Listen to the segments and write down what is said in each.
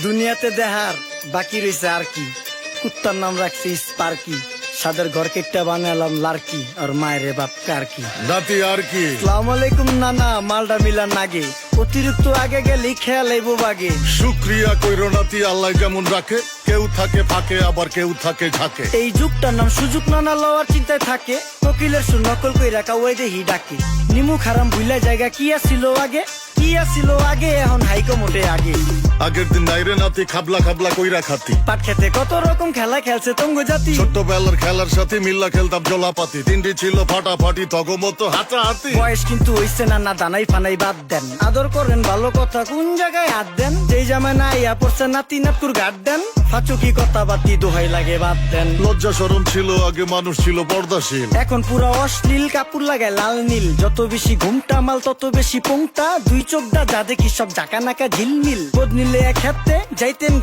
দুনিয়াতে দেহার বাকি রয়েছে আর কি। কুত্তার নাম রাখছি স্পার্কি। সাদের ঘর কেটটা বানালাম লার্কি আর মায়ের বাপ কারকি। নাতি আর কি। সালাম আলাইকুম নানা মালডা মিলার নাগে। অতিরিক্ত আগে গেলে খেয়াল আইব বাগে। শুক্রিয়া কইরো নাতি আল্লাহ যেমন রাখে কেউ থাকে ফাঁকে আবার কেউ থাকে ঝাঁকে। এই যুগটার নাম সুযোগ নানা লওয়ার চিন্তায় থাকে। কোকিলের সুর নকল কই রাখা ওই দেহি ডাকে। নিমু খারাম ভুলা জায়গা কি আসিল আগে? কি আছিল আগে? এখন হাইকো মোটে আগে। আগের দিন নাইরে নাতি খাবলা খাবলা কইরা খাতি। পাট খেতে কত রকম খেলা খেলছে তঙ্গ জাতি। ছোট্টবেলার খেলার সাথে মিল্লা খেলতাম জলাপাতি। তিনটি ছিল ফাটাফাটি তগমত হাতা হাতি বয়স কিন্তু হইছে না না দানাই ফানাই বাদ দেন। আদর করেন ভালো কথা কোন জায়গায় হাত দেন? যেই জামায় না ইয়া পড়ছে নাতি নাতকুর ফাচুকি কথা বাতি দোহাই লাগে বাদ দেন। লজ্জা সরম ছিল আগে মানুষ ছিল পর্দাশীল। এখন পুরো অশ্লীল কাপড় লাগায় লাল নীল। যত বেশি ঘুমটা মাল তত বেশি পোংটা। দুই চোখটা যা দেখি সব জাকা নাকা ঝিলমিল। বোধ নিলে এক হাতে যাইতেন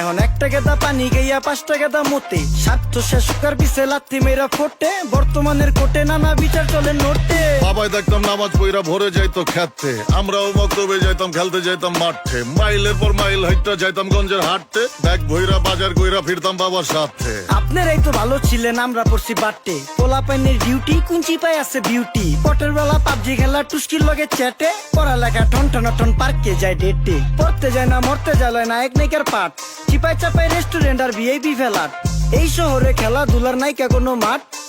এখন একটা গেদা পানি গাইয়া পাঁচটা গেদা মতে। স্বার্থ শেষকার পিছে লাথি মেয়েরা ফোটে। বর্তমানের কোটে নানা বিচার চলে নোটে। বাবাই দেখতাম নামাজ পইরা ভরে যাইতো খেতে। আমরাও মক্তবে যাইতাম খেলতে যাইতাম মাঠে। মাইলের পর মাইল হাইটটা যাইতাম গঞ্জের হাটতে। ব্যাগ ভইরা বাজার কইরা ফিরতাম বাবার সাথে। আপনারাই তো ভালো ছিলেন, আমরা পড়ছি বাটে। পোলা পাইনের ডিউটি কুঞ্চি পাই আছে বিউটি পটের বেলা পাবজি খেলা টুস্কির লগে চ্যাটে। পড়ালেখা টন টন টন পার্কে যায় ডেটে। পড়তে যায় না, মরতে যায় না, এক নাইকার পাট চিপাই চাপাই রেস্টুরেন্ট আর ভিআইপি ফেলাট এই শহরে খেলাধুলার নাইকা কোনো মাঠ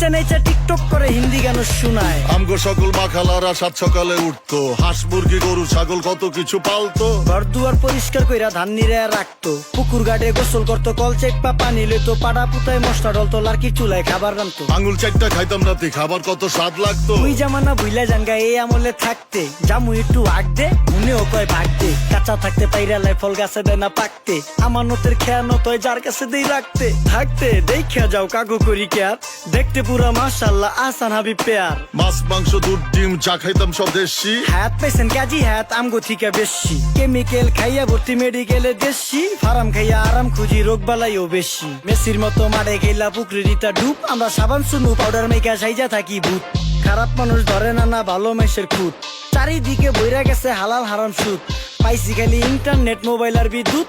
টিকটক করে হিন্দি গান শোনায়। আমগো সকল মাখালারা সাত সকালে উঠতো। হাঁস মুরগি গরু ছাগল কত কিছু পালতো। ঘর দুয়ার পরিষ্কার কইরা ধান নিরে রাখতো। পুকুর গোসল করতো কল চেকপা পানি লইতো পাড়া পুতায় মশলা ডলতো লার্কি চুলায় খাবার রান্তো আঙুল চারটা খাইতাম নাতি খাবার কত স্বাদ লাগতো। ওই জামানা বুইলা জানগা এই আমলে থাকতে। জামু একটু আগ দে মনেও কয় ভাগ দে। কাঁচা থাকতে পাইরা লাই ফল গাছে দেয় না পাকতে। আমানতের খেয়ানো তয় যার কাছে দেই রাখতে। থাকতে দেখা যাও কাগু করি কেয়ার। দেখতে পুরা মাশাল্লাহ আসান হাবি পেয়ার। মাছ মাংস দুধ ডিম চা খাইতাম সব দেশি। হাত পেছেন কাজী হাত আমগো থিকা বেশি। কেমিক্যাল খাইয়া ভর্তি মেডিকেলে দেশি ফার্ম খাইয়া আরাম খুঁজি রোগ বালাইও বেশি। মেসির মতো মারে গেলা পুকুরে রিতা ডুব আমরা সাবান সুনু পাউডার মেকা সাইজা থাকি ভূত। খারাপ মানুষ ধরে না না ভালো মেসের খুঁত। চারিদিকে বইরা গেছে হালাল হারাম সুদ। পাইছি খালি ইন্টারনেট মোবাইল আর বিদ্যুৎ।